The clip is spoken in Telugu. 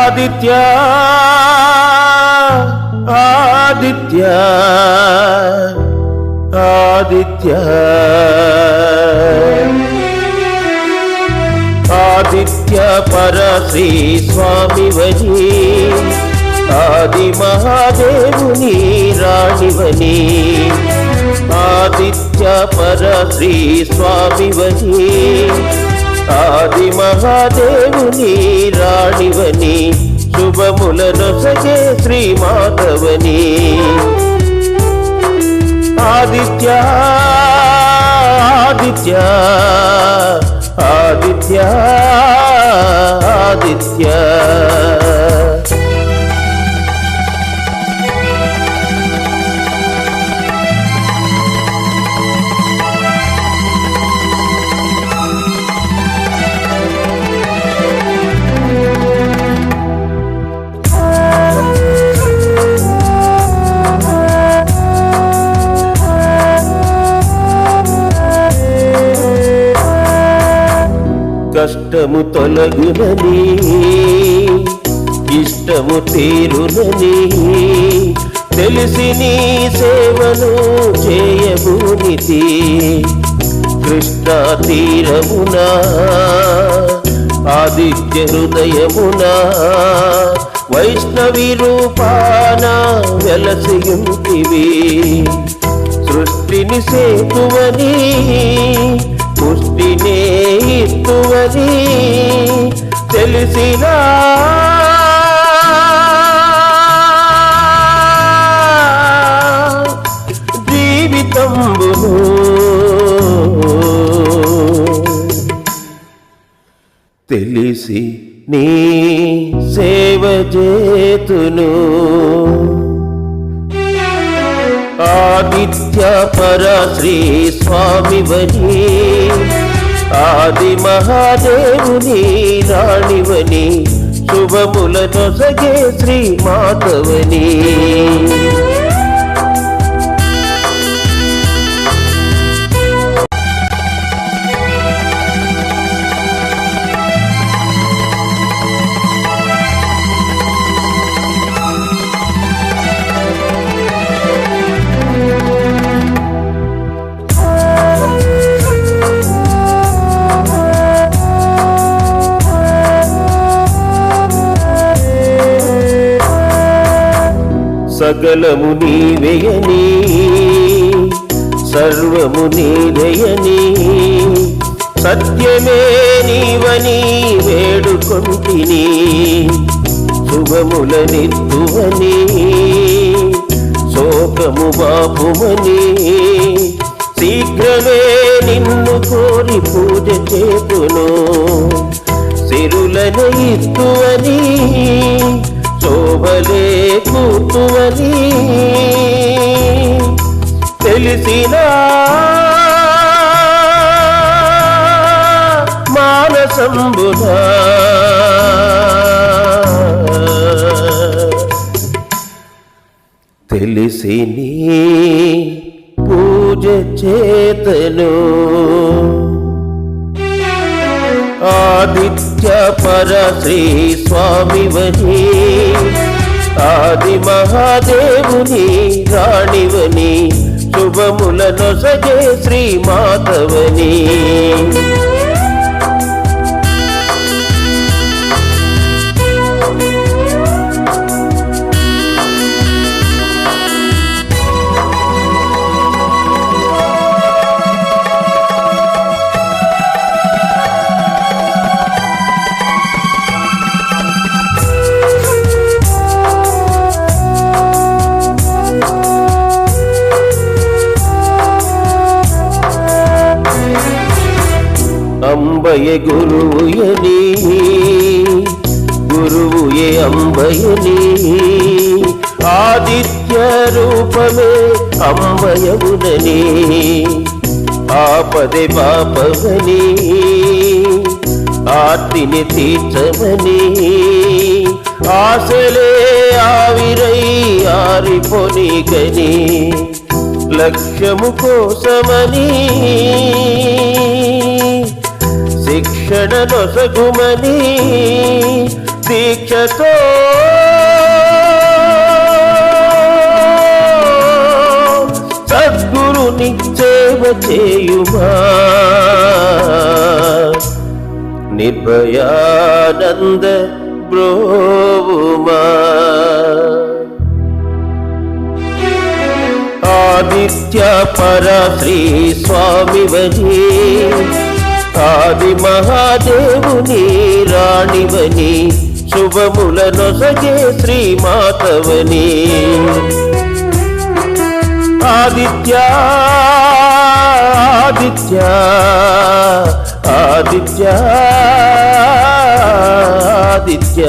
ఆదిత్య ఆదిత్య ఆదిత్య. ఆదిత్య పర శ్రీ స్వామివని ఆది మహాదేవుని రాణివని ఆదిత్య పర శ్రీ స్వామివని ఆది మహాదేవుని రాణివని శుభములను సజే శ్రీ మాధవని ఆదిత్య ఆదిత్య ఆదిత్య ఆదిత్య. కష్టము తొలగునని ఇష్టము తీరునని తెలిసి నీ సేవను చేయబూనితి కృష్ణ తీరమునా ఆదిత్య హృదయమునా వైష్ణవి రూపాన వెలసియుంటివి. సృష్టిని సేతువని పుష్టినే ఇత్తువని తెలిసిన జీవితంబును. తెలిసి నీ సేవ చేతును ఆదిత్య పర శ్రీ స్వామివని ఆది మహాదేవుని రాణివని శుభముల నొసగే శ్రీ మాధవని. సకలము నీవేయని సర్వము నీదయని సత్యమే నీవని వేడుకొంటిని శుభముల నిత్తువని శోకము బాపుమని శీఘ్రమే నిన్ను కోరి పూజ చేతును సిరులను ఇత్తువని కూతువని తెలిసినా మానసంబున తెలిసి నీ పూజ చేతను ఆదిత్య పర శ్రీ స్వామివని ఆది మహాదేవుని రాణివని శుభముల నొసగే శ్రీ అంబయ గురువుయని గురువుయే అంబయని ఆదిత్య రూపమే అంబయమునని ఆపదే పాపమని ఆర్తిని తీర్చమని ఆశలే ఆవిరై ఆరిపోనిగని లక్ష్యము కోసమని శిక్షణలొసగుమని దీక్షతో సద్గురుని సేవ చేయుమా నిర్భయానంద బ్రోవుమా. ఆదిత్య పర శ్రీ స్వామి వజీ ఆది మహాదేవుని రాణివని శుభముల నొసగే శ్రీమాతవని. ఆదిత్య ఆదిత్య ఆదిత్య ఆదిత్య.